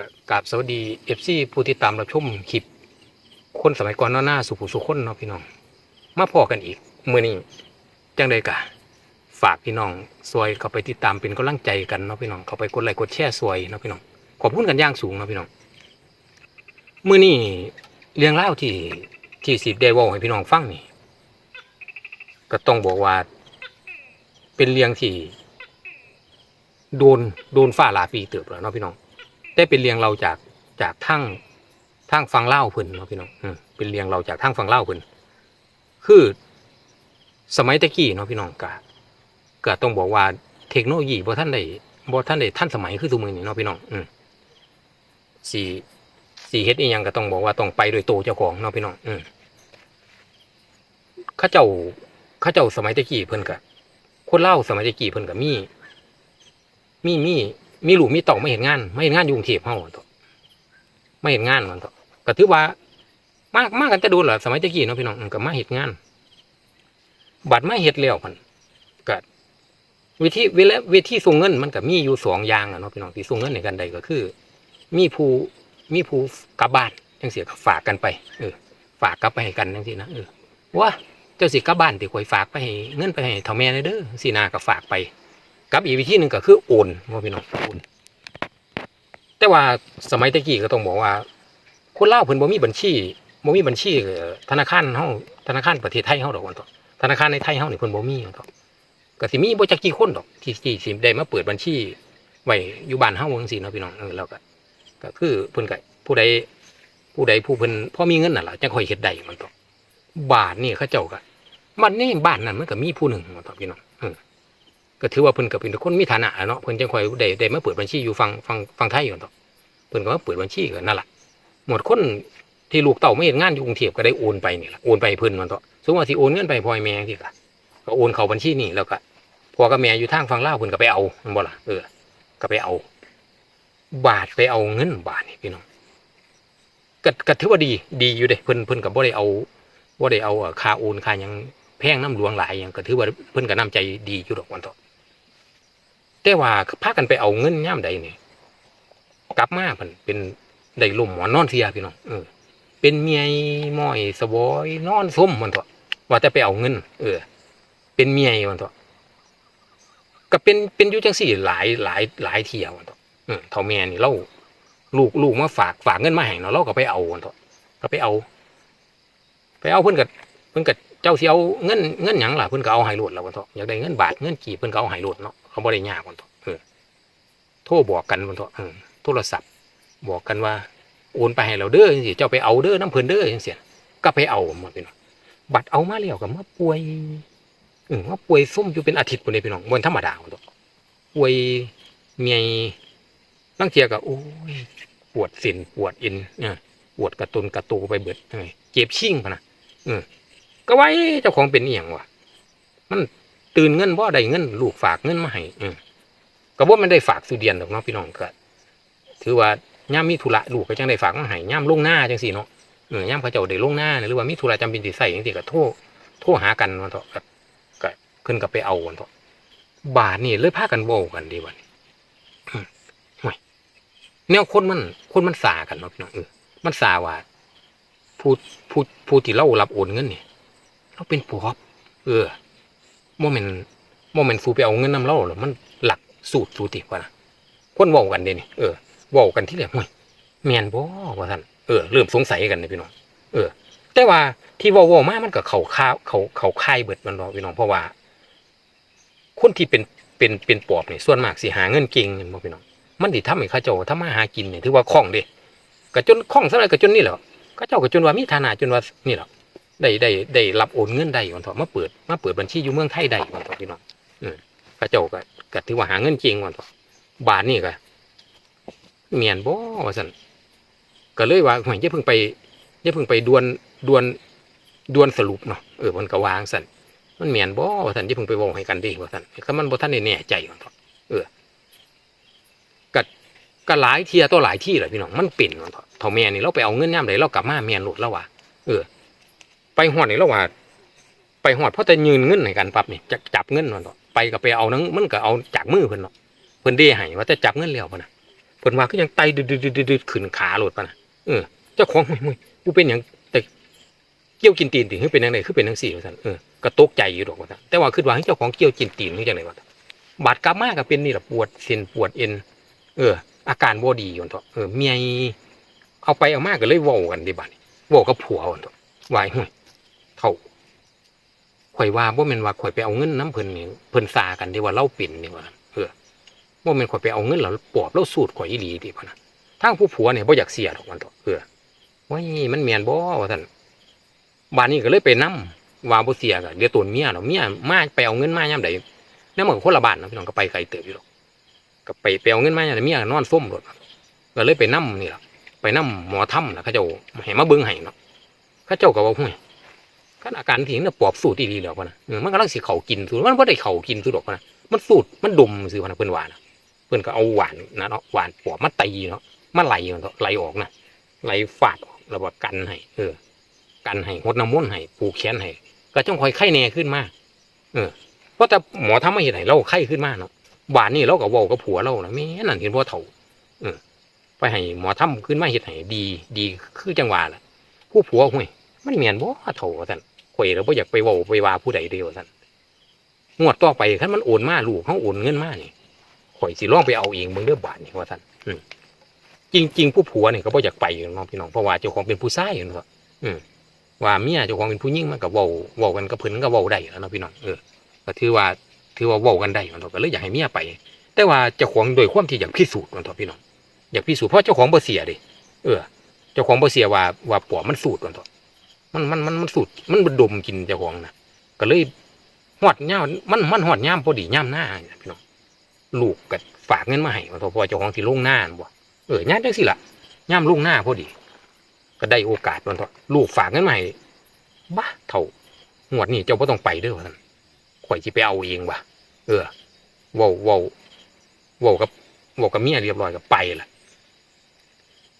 ก็กราบสวัสดีเอฟซีผู้ที่ตามรับชมคลิป คนสมัยก่อนเนาะหน้าสุผู้สุคนเนาะพี่น้อง มาพอกันอีกเมื้อนี้จังไดกะ ฝากพี่น้องซอยเข้าไปติดตามเป็นกำลังใจกันเนาะพี่น้องเข้าไปกดไลค์กดแชร์ซอยเนาะพี่น้องขอบคุณกันย่างสูงเนาะพี่น้องเมื้อนี้เรื่องเล่าที่ที่สิบได้ว้าให้พี่น้องฟังนี่ ก็ต้องบอกว่า เป็นเรื่องที่โดนโดนฝ้าลาปีเติบแล้วเนาะพี่น้อง ได้เป็นเรียงเราจากจากทั้งทั้งฟังเล่าเพิ่นเนาะพี่น้องเป็นเรียงเราจากทั้งฟังเล่าเพิ่นคือสมัยตะกี้เนาะพี่น้องกะก็ต้องบอกว่าเทคโนโลยีบ่ท่านได้บ่ท่านได้ท่านสมัยคือทุกมือนี้เนาะพี่น้องอืมสีสีเฮ็ดอีหยังก็ต้องบอกว่าต้องไปโดยตัวเจ้าของเนาะพี่น้องอืมข้าเจ้าข้าเจ้าสมัยตะกี้เพิ่นก็คนเล่าสมัยตะกี้เพิ่นก็มีมีมี มีลูกมีเต่าไม่เห็นงานไม่เห็นงานอยู่กรุงเทพเฮาอะตัวไม่เห็นงานมันตัวก็ถือว่ามากมากกันจะดูเหรอสมัยตะกี้เนาะพี่น้องก็มาเห็นงาน บัตรมาเฮ็ดแล้วมันก็วิธีเวลาวิธีส่งเงิน มันก็มีอยู่สองอย่างอะเนาะพี่น้องที่ส่งเงินในกันใดก็คือ มีผู้มีผู้กลับบ้านจังซี่ก็ฝากกันไป เออ ฝากกลับไปให้กันจังซี่นะเออว่าเจ้าสิกลับบ้านที่ข่อยฝากไปให้เงินไปให้เฒ่าแม่เด้อสินาก็ฝากไป กับอีกวิธีหนึ่งก็คือโอนว่าพี่น้องโอนแต่ว่าสมัยตะกี้ก็ต้องบอกว่า คนเล่าเพิ่นบ่มีบัญชีบ่มีบัญชีธนาคารเฮาธนาคารประเทศไทยเฮาดอกว่าต่อธนาคารในไทยเฮานี่เพิ่นบ่มีว่าต่อก็สิมีบ่จักกี่คนดอกที่ที่สิได้มาเปิดบัญชีไว้อยู่บ้านเฮาจังซี่เนาะพี่น้องเออแล้วก็ก็คือเพิ่นก็ผู้ใดผู้ใดผู้เพิ่นพอมีเงินน่ะล่ะจังค่อยเฮ็ดได้มันต่อบาทนี่เขาเจ้าก็มันนี่บ้านนั้นมันก็มีผู้หนึ่งว่าต่อพี่น้อง ก็ถือว่าเพิ่นก็เป็นคนมีฐานะอะเนาะเพิ่นจังคอยได้ได้มาเปิดบัญชีอยู่ฝั่งฝั่งฝั่งไทยอยู่ต่อเพิ่นก็มาเปิดบัญชีก็นั่นแหละหมดคนที่ลูกเต่าไม่เห็นงานอยู่กรุงเทพก็ได้โอนไปนี่ล่ะโอนไปเพิ่นมันต่อสมมติว่าสิโอนเงินไปพ่อให้แม่ที่ก็ก็โอนเข้าบัญชีนี่แล้วก็พ่อกับแม่อยู่ทางฝั่งลาวเพิ่นก็ไปเอาม่นบ่ล่ะเออก็ไปเอา บาทไปเอาเงินบาทนี่พี่น้องก็ก็ถือว่าดีดีอยู่เด้เพิ่นเพิ่นก็บ่ได้เอาบ่ได้เอาเอ่อค่าโอนค่ายังแพงน้ำหลวงหลายหยังก็ถือว่าเพิ่นก็น้ำใจดีอยู่ดอกวันต่อ แต่ว่าพากันไปเอาเงินย่ามใดเนี่ยกลับมาเพิ่นเป็นได้ลมหมอนนอนเสียพี่น้องเออ เป็นเมียม้อยสบอยนอนส้มมันเถอะว่าแต่ไปเอาเงิน เออ เป็นเมียมันเถอะก็เป็นเป็นอยู่จังสี่หลายหลายหลายเที่ยวมันเถอะเออท่าแม่นี่เราลูกลูกมาฝากฝากเงินมาให้เนาะเราก็ไปเอามันเถอะก็ไปเอา ไปเอาเพิ่อนก็เพิ่อนก็เจ้าเสิเอาเงินเงินหยังล่ะเพิ่อนก็เอาให้โลดแล้วมันเถอะอยากได้เงินบาทเงินกี่เพิ่อนก็เอาให้โลดเนาะ เขาบ่ได้ยากมันเถอะเออโทรบอกกันมันเถอะเออโทรศัพท์ บอกกันว่าโอนไปให้เราเด้อจังซี่เจ้าไปเอาเด้อน้ำเพิ่นเด้อจังซี่ก็ไปเอาหมดพี่น้องบัตรเอามาแล้วก็มาป่วยเออมาป่วยส้มอยู่เป็นอาทิตย์พุ่นเลยพี่น้องบ่ธรรมดาพุ่นตัวป่วยเมียบางเทียก็โอ้ยปวดส้นปวดเอ็นเออปวดกระตุนกระตูไปเบิดเออเจ็บชิ่งพะนะเออก็ไว้เจ้าของเป็นอียงวะมัน ตื่นเงินบ่ได้เงิน ลูกฝากเงินมาให้เออก็บ่มันได้ฝากสุเดียนดอกเนาะพี่น้องก็ถือว่าย่ามมีธุระลูกก็จังได้ฝากมาให้ย่ามลงหน้าจังสี่เนาะเออย่ามเขาเจ้าได้ลงหน้าเนี่ยหรือว่ามีธุระจำเป็นสิใส่จังซี่ก็โทรโทรหากันมันเถอะก็ขึ้นกับไปเอามันเถอะบาทนี่เลยพากันเว้กันดีวันห่วยแนวคนมันคนมันสากันเนาะพี่น้องเออมันสาว่าผู้ผู้ผู้ที่เรารับโอนเงินนี่เราเป็นปอบเออ โมเมนโมเมนฟูไปเอาเงินนํเราหรอมันหลักสูตรสูติกว่านะคนว้ากันเด้นี่เออว้ากันที่แรกห่วยแม่นบ่ว่าท่านเออเริ่มสงสัยกันนี่พี่น้องเออ แต่ว่าที่ว้าว้ามามันก็เขาค่าเขาเขาค่ายเบิดมันเนาะพี่น้องเพราะว่า คนที่เป็นเป็นเป็นปอบเนี่ยส่วนมากสิหาเงินเก่งแม่นบ่พี่น้องมันสิทำให้เขาเจ้าทำมาหากินเนี่ยถือว่าคล่องเด้ก็จนคล่องซะเลยก็จนนี่แหละเขาเจ้าก็จนว่ามีฐานะจนว่านี่แหละ ได้ได้ได้รับโอนเงินได้วันเถอะมาเปิดมาเปิดบัญชีอยู่เมืองไทยได้วันเถอะพี่น้องเออเจ้าก็ก็ถือว่าหาเงินเก่งวันเถอะบาทนี่ก็เมียนบ่ว่าซั่นก็เลยว่าหวยอย่าเพิ่งไปอย่าเพิ่งไปดวนดวนดวนสรุปเนาะเออมันก็วางซั่นมันเมียนบ่ว่าซั่นอย่เพิ่งไปเว้าให้กันดิว่าซั่นก็มันบ่ทันได้แน่ใจว่าเถาะเออก็ก็หลายเที่ยตัวหลายที่แหละพี่น้องมันเป็นว่าเถาะเท่าแม่นี่เราไปเอาเงินยามใดเรากลับมาแม่นโลดแล้วว่าเออ ไปฮอดนี่เราว่า ไปฮอดเพราะแต่ยืนเงินให้กันปั๊บนี่จับจับเงินว่าเถาะไปก็ไปเอานังมันก็เอาจากมือเพิ่นเนาะเพิ่นเด้ให้ว่าแต่จับเงินแล้วพุ่นน่ะเพิ่นว่าก็ยังไตดืดๆๆๆขึ้นขาโลดปะนะเออเจ้าของมึยๆกูเป็นหยังแต่เกี่ยวกินตีนติคือเป็นจังไดคือเป็นจังซี่ว่าซั่นเออก็ตกใจอยู่ดอกว่าซั่นแต่ว่าคิดว่าให้เจ้าของเกี่ยวกินตีนคือจังได๋วะบาดกลับมาก็เป็นนี่แหละปวดเส้นปวดเอ็น เออ อาการบ่ดีอยู่เถอเออเมียเอาไปเอามากก็เลยว้ากันดิบัดนี้เว้ากับผัวว่าเถอะว่าห่วยเท่า ข่อยว่าบ่แม่นว่าข่อยไปเอาเงินน้ำเพิ่นนี่เพิ่นซากันเด้ว่าเราเป็นนี่ว่าเออบ่แม่นข่อยไปเอาเงินแล้วปอบแล้วสูตรข่อยอีหลีติพ่นน่ะทางผู้ผัวเนี่ยบ่อยากเสียดอกมันเถอเออว้ยมันแม่นบ่ว่าซั่นบ้านนี้ก็เลยไปนํว่าบ่เสียก็เดี๋ยวตัวเมียเนาะเมียมาไปเอาเงินมายามใดนำมันคนละบ้านเนาะพี่น้องก็ไปไกลเติบอยู่ดอกก็ไปไปเอาเงินมาอย่างเมียนอนส้มรถก็เลยไปนั่นี่ล่ะไปนั่หมอถ้ำนะเขาเจ้าให้มาเบิ้งให้เนาะเขาเจ้าก็บอกห่วย ขณอาการที่นี่ปอบสูตรดีๆแล้วพะนะมันกำลังสิเข่ากินสูตรมันไม่ได้เข่ากินสูตรหรอกพะนะมันสูตรมันดมสิพะนะเพิ่นว่านะเพิ่อนก็เอาหวานนะเนาะหวานปอบมาตีเนาะมาไหลเนาะไหลออกนะไหลฟาดออกแล้วว่ากันให้เออ กันให้หดน้ำมนต์ให้ผูกแขนให้ก็จ้องคอยไข้แน่ขึ้นมาเออเพราะแต่หมอทำไม่เห็นให้เราไข้ขึ้นมาเนาะบ้านนี่เราก็เว้ากับผัวเรานะแม่นั่นเห็นพ่อเฒ่าเออ ไปให้หมอทำขึ้นมาเฮ็ดให้ดี ดีคือจังหวะล่ะผู้ผัวห่วยมันเมียนบ่เฒ่าว่าซั่น ข่อยเราบ่อยากไปเว้าไปว่าผู้ใดเดียวาซั่นงวดต่อไปคันมันโอนมาลูกเขาโอนเงินมานี่ข่อยสิลองไปเอาเองเบิ่งเด้อบาทนี่ว่าซั่นอืมจริง ๆ ผู้ผัวเนี่ยก็บ่อยากไปอยู่เนาะพี่น้องเพราะว่าเจ้าของเป็นผู้ชายอยู่เนาะว่าเมียเจ้าของเป็นผู้หญิงมันก็เว้าเว้ากันกับเพิ่นก็เว้าได้แล้วนะพี่น้องเออก็ถือว่าถือว่าเว้ากันได้มันเถอะก็เลยอยากให้เมียไป แต่ว่าเจ้าของโดยความที่อยากพิสูจน์มันเถอะพี่น้องอยากพิสูจน์เพราะเจ้าของบ่เสียดิเออ เจ้าของบ่เสียว่าว่าปอมันสูตรมันเถอะ มันมันมันมันสูตรมันดมกินเจ้าของนะก็เลยหอดย่ามันมันหอดย่ามพอดีย่ามหน้าเนี่ยพี่น้องลูกก็ฝากเงินมาให้มันเถอะเพอเจ้าของที่ลงหน้าบ่เออย่ามจังสิล่ะย่ามลงหน้าพอดี ก็ได้โอกาสมันเถอะลูกฝากเงินมาให้บ้าเท่าหวดนี่เจ้าบ่ต้องไปเด้อว่านข่อยสิไปเอาเองว่ะเออว้าเว้าเว้ากับว้าวกับเมียเรียบร้อยก็ไปละ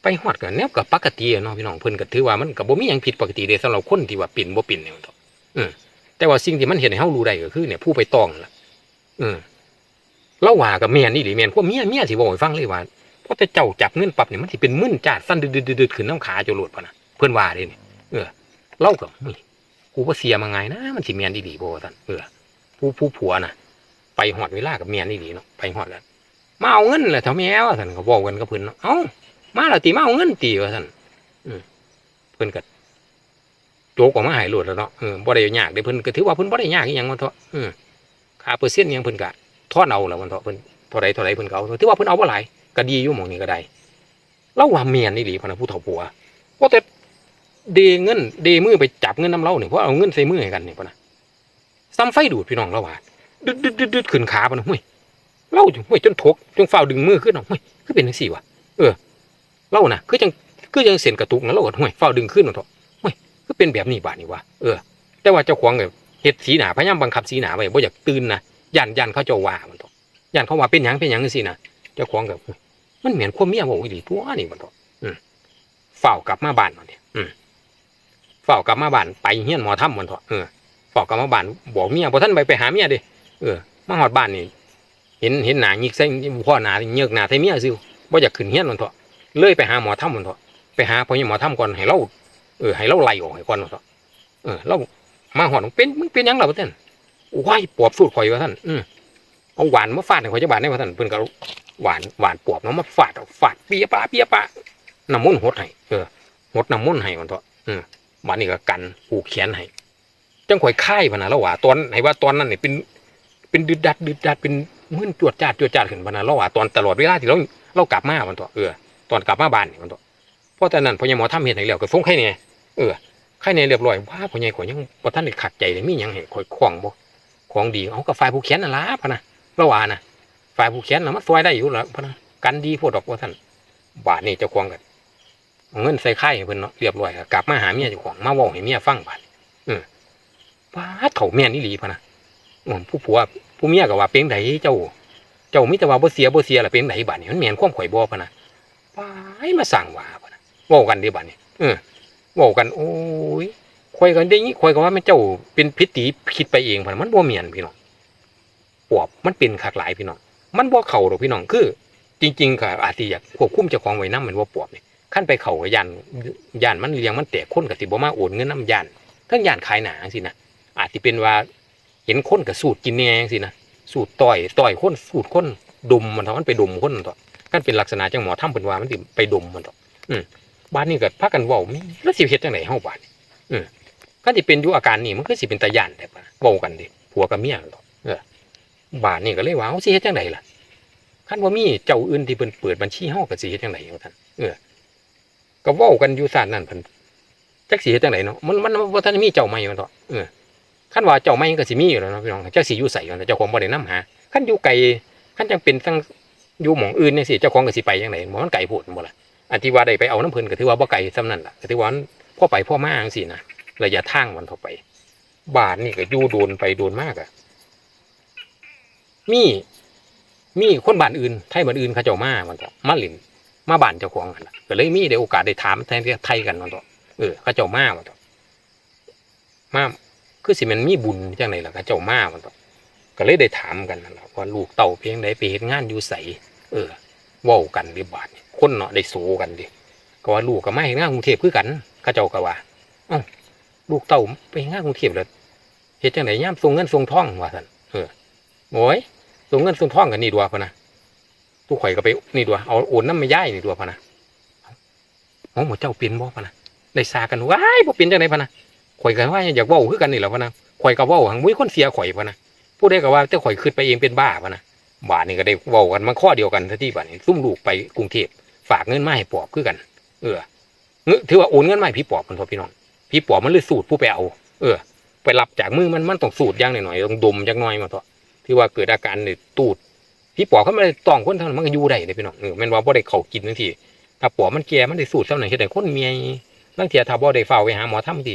ไปฮอดกันแนวกับปกติเนาะพี่น้องเพิ่นก็ถือว่ามันก็บ่มีหยังผิดปกติเด้สำหรับคนที่ว่าปิ่นบ่ปิ่นเนี่ยมันเถอะเออแต่ว่าสิ่งที่มันเห็นให้เฮารู้ได้ก็คือเนี่ยผู้ไปต้องนั่นล่ะเออเราว่ากับแม่นนี่ดิแม่นพวกเมียเมียสิเว้าให้ฟังเลยว่าพอแต่เจ้าจับเงินปรับเนี่ยมันสิเป็นมึนจาดสั้นดืดๆๆขึ้นน้ำขาจรวดพะนะเพิ่นว่าเด้นี่เออเล่าก็เฮ้ยกูว่าเสียมาไงนะมันสิแม่นดีๆบ่ซั่นเออผู้ผู้ผัวน่ะ ไปหอดเวลากับเมียนี่ดีเนาะไปหอดแล้วมาเอาเงินแหละเท่าแม่ว่าท่นก็บอกกันกับเพิ่นเนาะเอ้า มาแล้วตีมาเอาเงินตีว่าท่านเพิ่นก็โจกออกมาหายหลุดแล้วเนาะเออบ่ได้ยากเด้เพิ่นก็ถือว่าเพิ่นบ่ได้ยากอีหยังมันเถาะเออค่าเปอร์เซ็นต์หยังเพิ่นก็ทอนเอาแล้วมันเถาะเพิ่นเท่าใดเท่าใดเพิ่นก็เอาถือว่าเพิ่นเอาบ่หลายก็ดีอยู่หม่องนี้ก็ได้เราว่าเมียนนี่ดีพะนะผู้เฒ่าผัวว่าแต่เดเงินเดมือไปจับเงินน้ำเราเนี่ยเพราะเอาเงินใส่มือให้กันเนี่พะนะซ้ำไฟดูดพี่น้องเราว่าดึดดึดดึดดึดขึ้นขาปนะห้วยเล่าอยู่ห้วยจนทกจนฝ้าดึงมือขึ้นเนาะห้วยคือเป็นจังซี่วะเออ เล่านะคือจังคือจังเส้นกระตุกนะเราก็ห้วยฝ้าดึงขึ้นเนเถอะห้วยคือเป็นแบบนี้บาดนี่วะเออ แต่ว่าเจ้าของเนี่ยเฮ็ดสีหนาพยายามบังคับสีหนาไว้บ่อยากตื่นนะยันยันเขาจะว่ามันเถอะยันเขาว่าเป็นหยังเป็นหยังจังซี่นะเจ้าของก็ห้วยมันเหมือนความเมียบอกอีหลีตัวนี่มันเถอะอืมฝ้ากลับมาบ้านมันเนี่ยอืมฝ้ากลับมาบ้านไปเฮี้ยนหมอถ้ำมันเถอะเออเฝ้ากลับมาบ้านบอกเมียบ่ทันไปไปหาเมียด้เออมาหอดบ้านนี่เห็นเห็นหนาหยิกใส่พ่อหนาเยือกหนาไทเมียซิวบ่อยากขึ้นเฮี้ยนมันเถอะ เลยไปหาหมอถ้ำมันเถอะไปหาพ่อใหญ่หมอถ้ำก่อนให้เราเออให้เราไล่ออกให้ก่อนมันเถอะเออเรามาหอดมึงเป็นมึงเป็นยังล่ะวะท่านว้ายปอบสูดข่อยวะท่านอืมเอาหวานมาฟาดให้ข่อยจะบาดได้วะท่านเพิ่นก็หวานหวานปอบเนาะมาฟาดเอาฟาดเปียปะเปียปะน้ำมันหดให้เออหดน้ำมันให้มันเถอะอืมบัดนี้ก็กันผูกแขนให้จังข่อยค่ายพะนะแล้วว่าตอนให้ว่าตอนนั้นเนี่ยเป็น เป็นดึดดัดดึดดัดเป็นมึนจวดจาดจวดจาดขึ้นพะนะเราว่าตอนตลอดเวลาที่เราเรากลับมามันตัวเออ ตอนกลับมาบ้านนี่มันตัวเพราะตอนนั้นพ่อใหญ่หมอทำเห็นให้แล้วก็ส่งไข่เนี่ยเออไข่เนี่ยเรียบร้อยว่าพ่อใหญ่ข่อยยังบ่ทันได้ขัดใจเลยมีหยังให้ข่อยคล้องบ่ของดีเอากับฝ่ายผู้เขียนน่ะล่ะพะนะเราว่านะฝ่ายผู้เขียนน่ะมันซอยได้อยู่แล้วพะนะกันดีโพดดอกว่าท่านบาทนี่เจ้าของกันเงินใส่ไข่เพิ่นเนาะเรียบร้อยกลับมาหาเมียเจ้าของมาว้าให้เมียฟังบาดเออป้าดเฒ่าแม่นอีหลีพะนะผู้ผัวผู้เมียก็ว่าเป็นไดเจ้า เจ้ามิแต่ว่าบ่เสียบ่เสียล่ะเป็นไดบัดนี้มันแม่นความข่อยบ่พะนะ ไปมาสั่งว่าพะนะว้ากันเด้บัดนี้เออว้ากัน โอ้ยข่อยก็ได้ยินข่อยก็ว่าแม่นเจ้าเป็นพิธีคิดไปเองพะนะมันบ่แม่นพี่น้องปอบมันเป็นคักหลายพี่น้องมันบ่เข้าดอกพี่น้องคือ จริงๆก็อาจสิอยากควบคุมเจ้าของไว้น้ำมันว่าปอบนี่ขั้นไปเข้าก็ย่านย่านมันเลี้ยงมันแตกคนก็สิบ่มาโอนเงินนํย่านทั้งย่านขายหนาจังซี่นะอาจสิเป็นว่าเห็นคนก็สูดกินแหน่จังซี่นะสูดต่อยต่อยคนสูดคนดมมันเถอะมันไปดมคนมันเถอ กันเป็นลักษณะจังหมอทำเพิ่นว่ามันสิไปดมมันเถอะอืมบ้านนี้ก็พากันว้าแม่แล้วสิเฮ็ดจังไดเฮาบาดนี้อืมคันสิเป็นอยู่อาการนี้มันคือสิเป็นตาย่านแต่ปะเว้ากันดิผัวกับเมียเถอะเออบาดนี้ก็เลยว่าเฮาสิเฮ็ดจังไดล่ะคันว่ามีเจ้าอื่นที่เพิ่นเปิดบัญชีเฮาก็สิเฮ็ดจังไดว่าท่านเออก็เว้ากันอยู่ซ่านนั่นเพิ่นจักสิเฮ็ดจังไดเนาะมันมันบ่ทันมีเจ้าใหม่มันเถาะเออคันว่าเจ้าใหม่ก็สิมีอยู่แล้วเนาะพี่น้องจักสิอยู่ไสกันเจ้าของบ่ได้นํหาคันอยู่ไกลคันจังเป็นทั้ง อยู่หมองอื่นจังซี่เจ้าของก็สิไปจังไดบ่มันไกลโพดบ่ล่ะอันที่ว่าได้ไปเอาน้ำเพิ่นก็ถือว่าบ่ไกลส่ำนั้นละก็ถือว่ามันพอไปพ่อมาจังซี่นะระยะทางมันเท่าไปบ้านนี่ก็ยู่โดนไปโดนมากอะมีมีคนบ้านอื่นไทยบ้านอื่นเขาเจ้ามามันก็มาหลินมาบ้านเจ้าของกันก็เลยมีได้โอกาสได้ถามแทนที่ไทยกันมันก็เออเขาเจ้ามามันก็มาคือสิมันมีบุญจังไหนล่ะเขาเจ้ามามันก็ก็เลยได้ถามกันนั่นแหละว่าลูกเต่าเพียงใดไปเฮ็ดงานอยู่ใส เออว้ากันดิบาดนี่คนเนาะได้โซกันดิก็ว่าลูกก็มาเฮ็ดงากรุงเทพคือกันเขาเจ้าก็ว่าอ้าลูกเต่าไปเฮ็ดงากรุงเทพแล้วเฮ็ดจังไดยามส่งเงินส่งทองว่าซั่นเออโอ้ยส่งเงินส่งทองกันนี่ดัวพะนะตู้ข่อยก็ไปนี่ดัวเอาโอนน้ำม่ย่ายนี่ดัวพะนะเอ๋อหมดเจ้าเปลี่ยนบ่พะนะได้ซากันว้ายบ่เปลี่ยนจังไดพะนะข่อยก็ว่าอยากว้าคือกันนี่แหละพะนะข่อยก็เว้าหังมุ้ยคนเสียข่อยพะนะผู้ใดก็ว่าแต่ข่อยขึ้นไปเองเป็นบ้าพะนะ บานนี่ก็ได้เว้ากันมาข้อเดียวกันทัที่บานนี้ซุ่มลูกไปกรุงเทพฝากเงินมาให้ปอบคือกัน เออถือว่าโอนเงินมาให้พี่ปอบมันพอพี่น้องพี่ปอบมันเลยสูตรผู้ไปเอา เออ ไปรับจากมือมันมันต้องสูตรย่างหน่อยๆต้องดมจักหน่อยมาเถอะที่ว่าเกิดอาการเนี่ยตูดพี่ปอบเขาไม่ได้ต้องคนเท่านั้นมันก็อยู่ได้เลยพี่น้องเออแม่นว่าบ่ได้เขากินทังทีถ้าปอบมันแก่มันได้สูดเท่าไหร่เฮ็ดให้คนเมียบางเทียถ้าบ่ได้เฝ้าไปหาหมอทำที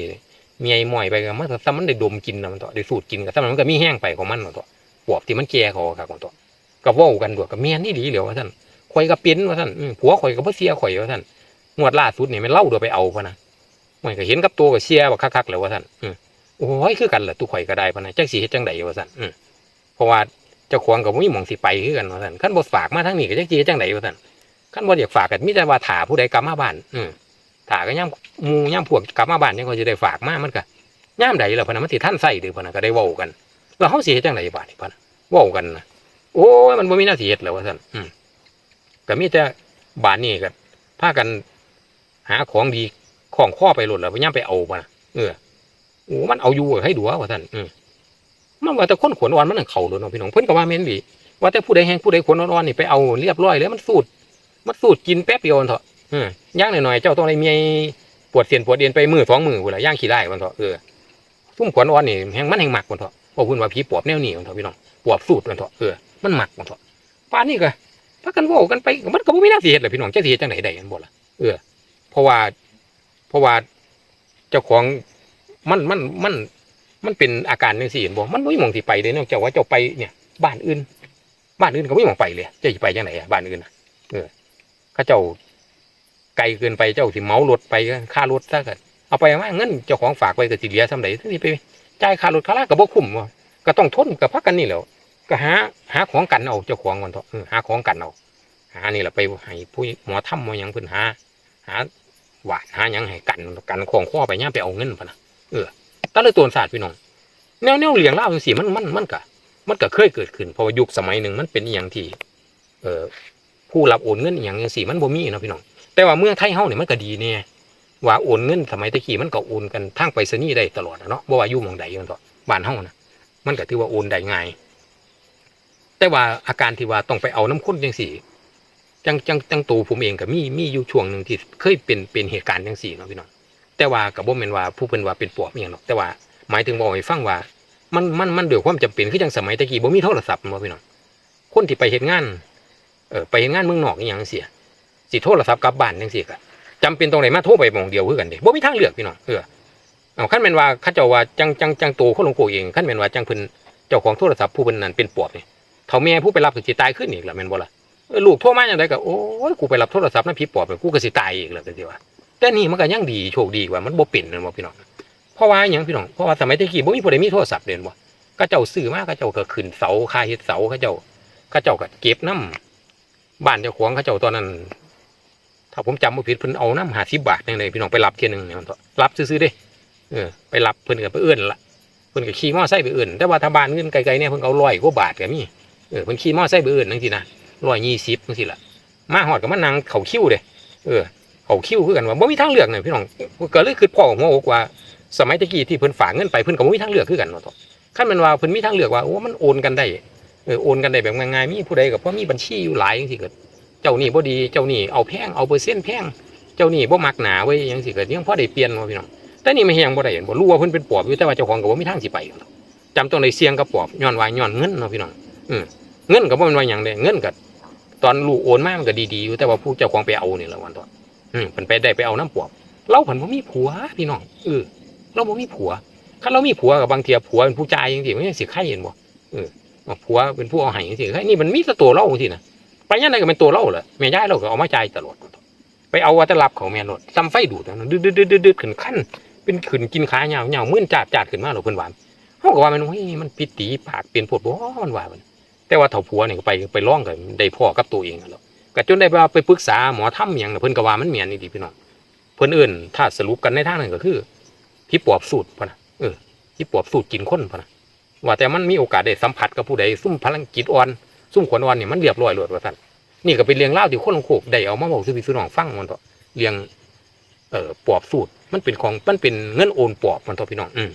เมียหมอยไปก็มันซ้ำมันได้ดมกินนะมันต่อได้สูดกินก็ซ้ำมันก็มีแห้งไปของมันมันต่อปอบที่มันแก่เขาครับมันต่อ ก็เว้ากันด้วยกับเมียนี่ดีเหลียวว่าท่านข่อยก็เป็นว่าท่านผัวข่อยก็บ่เสียข่อยว่าท่านงวดล่าสุดนี่มันเล่าเดี๋ยวไปเอาพะนะมันก็เห็นกับตัวก็เสียบักคักๆแล้วว่าท่านอืมโอ้ยคือกันล่ะตุข่อยก็ได้พะนะจักสิเฮ็ดจังไดว่าท่านอืมเพราะว่าเจ้าของกับมีหมองสิไปคือกันว่าซั่นคันบ่ฝากมาทางนี้ก็จักสิเฮ็ดจังไดว่าซั่นคันบ่อยากฝากก็มีแต่ว่าถาผู้ใดกลับมาบ้านอืมถาก็ย่ํหมู่ย่ํพวกกลับมาบ้านยังก็สิได้ฝากมามันก็ย่ามใดล่ะพะนะมันสิทันใส่เด้อพะนะก็ได้เว้ากันแล้วเฮาสิเฮ็ดจังไดบาดนี้พะนะเว้ากันนะ โอ้ยมันบ่มีหน้าที่เฮ็ดแล้วว่านอืมก็มีแต่บ้านนี้ก็พากันหาของดีของข้อไปหลดแล้วพยายามไปเอาพะนะเออโอ้มันเอาอยู่ให้ดูว่าซั่นอืมมันว่าแต่คนขวนอ่อนมันนั่งเข่าเลยเนาะพี่น้องเพิ่นก็ว่าแม่นดีว่าแต่ผู้ใดแห้งผู้ใดขนอ่อนนี่ไปเอาเรียบร้อยแล้วมันสูดมันสูดกินแป๊บเดียวเถอะเออย่างหน่อยๆเจ้าต้องได้มีปวดเสียนปวดเอ็นไปมือสองมือพุ่นละย่างขี้ได้มันเถอะเออซุ่มขนอ่อนนี่แห้งมันแห้งหมักมันเถอะบอกคุณว่าผีปอบแนวนี้มันเถอะพี่น้องปอบสูดมันเถอะเออ มันหมักมันเถอะป่านนี้ก็พากันว้ากันไปมันก็บ่มีน้าเฮ็ดเลยพี่น้องจักสิเฮ็ดจังไดได้กันบ่ล่ะเออ เพราะว่า เพราะว่าเจ้าของมันมันมันมันเป็นอาการจังซี่เห็นบ่มันบ่มีหม่องสิไปเลยนอกจากว่าเจ้าไปเนี่ย บ้านอื่น บ้านอื่นก็บ่มีหม่องไปเลยเจ้าไปจังไดอะบ้านอื่นเออเขาเจ้าไกลเกินไปเจ้าสิเมารถไปค่ารถซะกันเอาไปมาเงินเจ้าของฝากไว้ก็สิเหลือส่าใดที่ไปจ่ายค่ารถค่าลาก็บ่คุ้มก็ต้องทนกับพักกันนี่แหล้ว ก็หาหาของกันเอาเจ้าของมันเถอะหาของกันเอาหานี่แหละไปให้ผู้หมอทำมาหยังเพิ่นหา หาหวานหายังให้กันกันของข้อไปย่าไปเอาเงินพนะเออตะเลยตัวศาสตร์พี่น้องแนวแนวเหลียงเล่าจังซี่มันมันมันก็มันก็เคยเกิดขึ้นเพราะว่ายุคสมัยหนึ่งมันเป็นอย่างที่ เออผู้รับโอนเงินอย่างจังซี่มันบ่มีนะพี่น้องแต่ว่าเมืองไทยเฮาเนี่ยมันก็ดีเนี่ยว่าโอนเงินสมัยตะกี้มันก็โอนกันทางไปรษณีย์ได้ตลอดอะเนาะบ่ว่าอยู่หม่องใดมันก็บ้านเฮานะมันก็ถือว่าโอนได้ง่าย แต่ว่าอาการที่ว่าต้องไปเอาน้ำข้นจังซี่จังจังจังตัวผมเองก็มีมีอยู่ช่วงหนึ่งที่เคยเป็นเป็นเหตุการณ์จังซี่เนาะพี่น้องแต่ว่าก็บ่แม่นว่าผู้เพิ่นว่าเป็นปอบอีหยังหรอกแต่ว่าหมายถึงบอกให้ฟังว่า มันมันมันเด้วยความจำเป็นคือจังสมัยตะกี้บ่มีโทรศัพท์บ่พี่น้องคนที่ไปเฮ็ดงานเออไปเฮ็ดงานเมืองนอกอีหยังจังซี่สิโทรศัพท์กลับบ้านจังซี่ก็จำเป็นตรงไหนมาโทรไปมองเดียวคือกันเด้บ่มีทางเลือกพี่น้องเออเอาคันแม่นว่าเขาเจ้าว่าจังจังจังโตคนหลวงปู่เองคันแม่นว่าจังเพิ่นเจ้าของโทรศัพท์ผู้เพิ่นนั้นเป็นปอบนี่ เฒ่าแม่ผู้ไปรับก็สิตายขึ้นอีกละแม่นบ่ล่ะลูกโทรมาจังไดก็โอ้ยกูไปรับโทรศัพท์นำผีปอบกูก็สิตายอีกแล้วจังซี่ว่าแต่นี่มันก็ยังดีโชคดีกว่ามันบ่เป็นนั่นบ่พี่น้องเพราะว่าอย่างพี่น้องเพราะว่าสมัยตะกี้บ่มีผู้ใดมีโทรศัพท์เด่นบ่ก็เจ้าซื้อมากก็เจ้าก็ขึ้นเสาคาเฮ็ดเสาเขาเจ้าเขาเจ้าก็เก็บน้ำบ้านเจ้าของเขาเจ้าตอนนั้น ถ้าผมจำไม่ผิดเพิ่นเอาน้ำหาสิบบาทนึงเลยพี่น้องไปรับเทียนึงเนี่ยมันรับซื้อๆเด้เออไปรับเพิ่นก็ไปเอื้อนละเพิ่นก็ขี่มอไซค์ไปเอื้อนแต่ว่าถ้าบ้านเงินไกลๆเนี่ยเพิ่นเอาร้อยกว่าบาทก็มี เออเพิ่นขี่มอไซค์ไปเอื้อนจังซี่นะร้อยยี่สิบจังซี่ล่ะมาฮอดก็มานั่งเขาคิ้วเด้เออเขาคิ้วคือกันว่าบ่มีทางเลือกเนี่ยพี่น้องก็เลยคือพ่อของหัวอกว่า สมัยตะกี้ที่เพิ่นฝากเงินไปเพิ่นก็บ่มีทางเลือกคือกันเนาะตอคันมันว่าเพิ่นมีทางเลือกว่าโอ้มันโอนกันได้เออโอนกันได้แบบง่ายๆมีผู้ใดก็เพราะมีบัญชีอยู่หลายจังซี่ก็เจ้านี่บ่ดีเจ้านี่เอาแพงเอาเปอร์เซ็นต์แพงเจ้านี่บ่มักหนาเว้ยังซี่ก็ยังพ่อได้เปลี่ยนว่าพี่น้องแต่นี่ไม่แฮงบ่ได้เห็นบ่รู้ว่าเพิ่นเป็นปอบอยู่แต่ว่าเจ้าของก็บ่มีทางสิไปจำต้องได้เสี่ยงกับปอบย้อนว่าย้อนเงินเนาะพี่น้อง อืมเงินก็บ่แม่นว่าหยังเด้เงินก็ตอนลูกโอนมามันก็ดีๆอยู่แต่ว่าผู้เจ้าของไปเอานี่แหละวันตอนอืมเพิ่นไปได้ไปเอาน้ำปอบเราเพิ่นบ่มีผัวพี่น้องเออเราบ่มีผัวคันเรามีผัวกับบางเทียผัวเป็นผู้จ่ายจังซี่มันยังสิไข่เห็นบ่เออผัวเป็นผู้เอาให้จังซี่ไข่นี่มันมีแต่ตัวเราจังนะไปยังไงก็เป็นตัวเราแหละแม่ยายเราก็เอามาจ่ายตลอดไปเอาวัตลับของแม่รถซ้ำไฟดูดนะดืดดืดดืดขึ้นขั้นเป็นขึ้นกินขาเหยาวเหยาวมื่นจาดจาดขึ้นมาหรอเพิ่อนหวานเฮาก็ว่ามันเฮ้ยมันปิดตีปากเปลี่ยนปวดบ่มันว่ามัน แต่ว่าเฒ่าผัวนี่ก็ไปไปร้องกันได้พ่อกับตัวเองแล้วก็จนได้ว่าไปปรึกษาหมอทำหยังเพิ่นกว่ามันแม่นนี่ดีพี่น้องเพิ่นเอิ้นถ้าสรุปกันในทางหนั้นก็คือพี่ปอบสูตรพะนะเออที่ปอบสูตรกินคนพะนะว่าแต่มันมีโอกาสได้สัมผัสกับผู้ใดซุ่มพลังจิตอ่อนซุ่มขวัญอ่อนเนี่ยมันเรียบร้อยเลยว่าท่านนี่ก็เป็นเรื่องเล่าที่คนโคกได้เอามาบอกซื้อพี่ซื้อน้องฟังมันต่อเรื่องเอ่อปอบสูตรมันเป็นของมันเป็นเงินโอนปอบมันต่อพี่น้องอืม